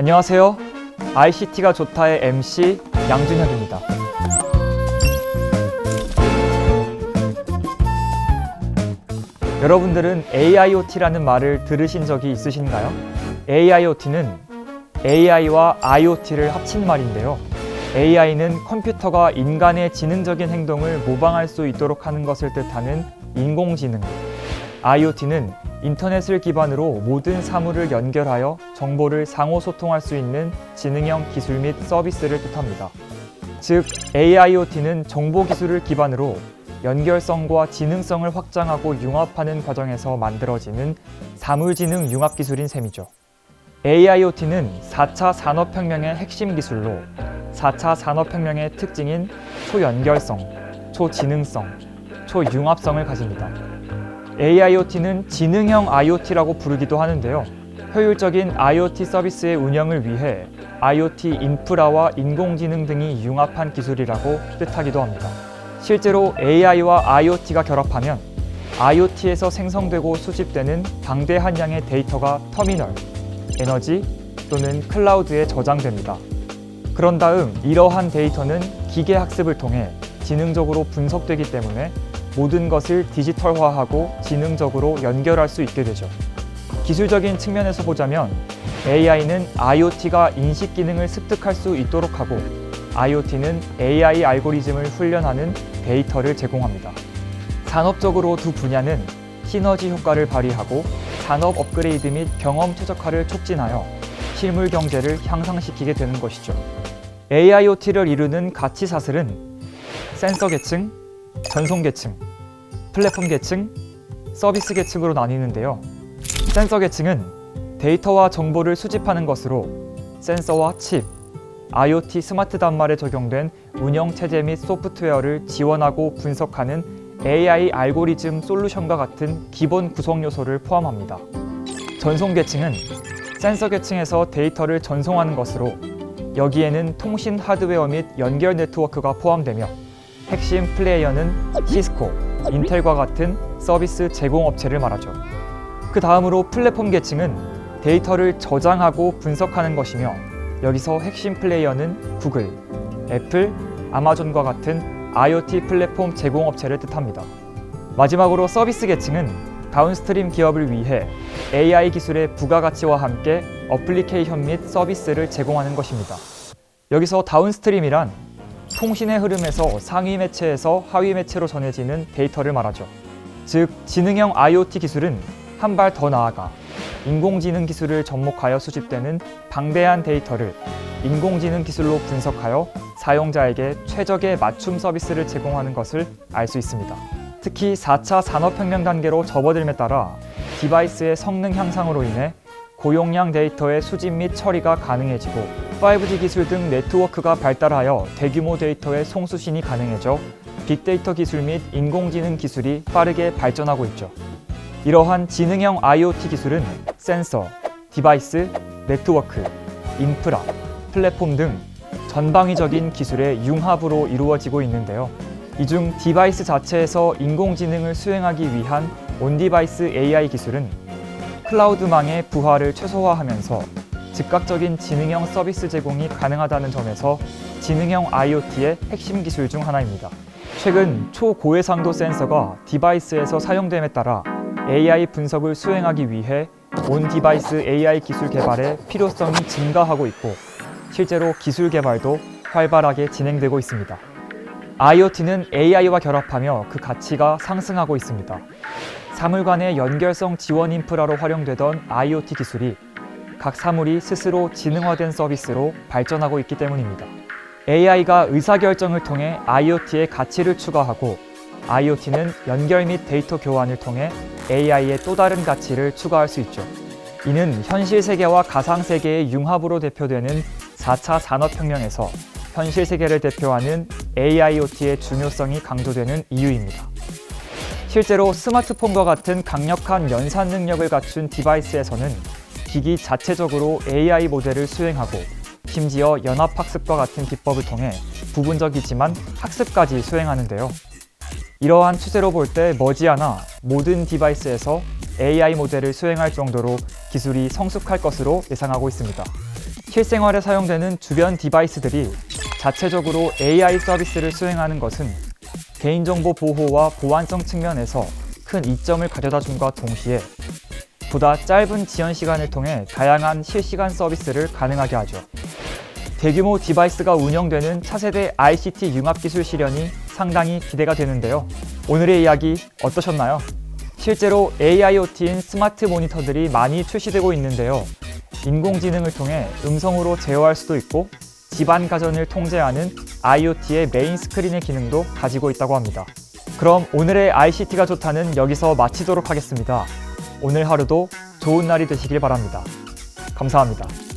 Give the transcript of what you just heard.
안녕하세요. ICT가 좋다의 MC 양준혁입니다. 여러분들은 AIoT라는 말을 들으신 적이 있으신가요? AIoT는 AI와 IoT를 합친 말인데요. AI는 컴퓨터가 인간의 지능적인 행동을 모방할 수 있도록 하는 것을 뜻하는 인공지능. IoT는 인터넷을 기반으로 모든 사물을 연결하여 정보를 상호 소통할 수 있는 지능형 기술 및 서비스를 뜻합니다. 즉, AIoT는 정보 기술을 기반으로 연결성과 지능성을 확장하고 융합하는 과정에서 만들어지는 사물지능 융합 기술인 셈이죠. AIoT는 4차 산업혁명의 핵심 기술로 4차 산업혁명의 특징인 초연결성, 초지능성, 초융합성을 가집니다. AIoT는 지능형 IoT라고 부르기도 하는데요. 효율적인 IoT 서비스의 운영을 위해 IoT 인프라와 인공지능 등이 융합한 기술이라고 뜻하기도 합니다. 실제로 AI와 IoT가 결합하면 IoT에서 생성되고 수집되는 방대한 양의 데이터가 터미널, 에너지 또는 클라우드에 저장됩니다. 그런 다음 이러한 데이터는 기계 학습을 통해 지능적으로 분석되기 때문에 모든 것을 디지털화하고 지능적으로 연결할 수 있게 되죠. 기술적인 측면에서 보자면 AI는 IoT가 인식 기능을 습득할 수 있도록 하고 IoT는 AI 알고리즘을 훈련하는 데이터를 제공합니다. 산업적으로 두 분야는 시너지 효과를 발휘하고 산업 업그레이드 및 경험 최적화를 촉진하여 실물 경제를 향상시키게 되는 것이죠. AIoT를 이루는 가치 사슬은 센서 계층, 전송 계층, 플랫폼 계층, 서비스 계층으로 나뉘는데요. 센서 계층은 데이터와 정보를 수집하는 것으로 센서와 칩, IoT 스마트 단말에 적용된 운영 체제 및 소프트웨어를 지원하고 분석하는 AI 알고리즘 솔루션과 같은 기본 구성 요소를 포함합니다. 전송 계층은 센서 계층에서 데이터를 전송하는 것으로 여기에는 통신 하드웨어 및 연결 네트워크가 포함되며 핵심 플레이어는 시스코, 인텔과 같은 서비스 제공업체를 말하죠. 그 다음으로 플랫폼 계층은 데이터를 저장하고 분석하는 것이며 여기서 핵심 플레이어는 구글, 애플, 아마존과 같은 IoT 플랫폼 제공업체를 뜻합니다. 마지막으로 서비스 계층은 다운스트림 기업을 위해 AI 기술의 부가가치와 함께 어플리케이션 및 서비스를 제공하는 것입니다. 여기서 다운스트림이란 통신의 흐름에서 상위 매체에서 하위 매체로 전해지는 데이터를 말하죠. 즉, 지능형 IoT 기술은 한 발 더 나아가 인공지능 기술을 접목하여 수집되는 방대한 데이터를 인공지능 기술로 분석하여 사용자에게 최적의 맞춤 서비스를 제공하는 것을 알 수 있습니다. 특히 4차 산업혁명 단계로 접어들에 따라 디바이스의 성능 향상으로 인해 고용량 데이터의 수집 및 처리가 가능해지고 5G 기술 등 네트워크가 발달하여 대규모 데이터의 송수신이 가능해져 빅데이터 기술 및 인공지능 기술이 빠르게 발전하고 있죠. 이러한 지능형 IoT 기술은 센서, 디바이스, 네트워크, 인프라, 플랫폼 등 전방위적인 기술의 융합으로 이루어지고 있는데요. 이 중 디바이스 자체에서 인공지능을 수행하기 위한 온디바이스 AI 기술은 클라우드망의 부하를 최소화하면서 즉각적인 지능형 서비스 제공이 가능하다는 점에서 지능형 IoT의 핵심 기술 중 하나입니다. 최근 초고해상도 센서가 디바이스에서 사용됨에 따라 AI 분석을 수행하기 위해 온 디바이스 AI 기술 개발의 필요성이 증가하고 있고 실제로 기술 개발도 활발하게 진행되고 있습니다. IoT는 AI와 결합하며 그 가치가 상승하고 있습니다. 사물 간의 연결성 지원 인프라로 활용되던 IoT 기술이 각 사물이 스스로 지능화된 서비스로 발전하고 있기 때문입니다. AI가 의사결정을 통해 IoT의 가치를 추가하고 IoT는 연결 및 데이터 교환을 통해 AI의 또 다른 가치를 추가할 수 있죠. 이는 현실 세계와 가상 세계의 융합으로 대표되는 4차 산업혁명에서 현실 세계를 대표하는 AIoT의 중요성이 강조되는 이유입니다. 실제로 스마트폰과 같은 강력한 연산 능력을 갖춘 디바이스에서는 기기 자체적으로 AI 모델을 수행하고 심지어 연합학습과 같은 기법을 통해 부분적이지만 학습까지 수행하는데요. 이러한 추세로 볼 때 머지않아 모든 디바이스에서 AI 모델을 수행할 정도로 기술이 성숙할 것으로 예상하고 있습니다. 실생활에 사용되는 주변 디바이스들이 자체적으로 AI 서비스를 수행하는 것은 개인정보 보호와 보안성 측면에서 큰 이점을 가져다 줌과 동시에 보다 짧은 지연 시간을 통해 다양한 실시간 서비스를 가능하게 하죠. 대규모 디바이스가 운영되는 차세대 ICT 융합 기술 실현이 상당히 기대가 되는데요. 오늘의 이야기 어떠셨나요? 실제로 AIoT인 스마트 모니터들이 많이 출시되고 있는데요. 인공지능을 통해 음성으로 제어할 수도 있고 집안 가전을 통제하는 IoT의 메인 스크린의 기능도 가지고 있다고 합니다. 그럼 오늘의 ICT가 좋다는 여기서 마치도록 하겠습니다. 오늘 하루도 좋은 날이 되시길 바랍니다. 감사합니다.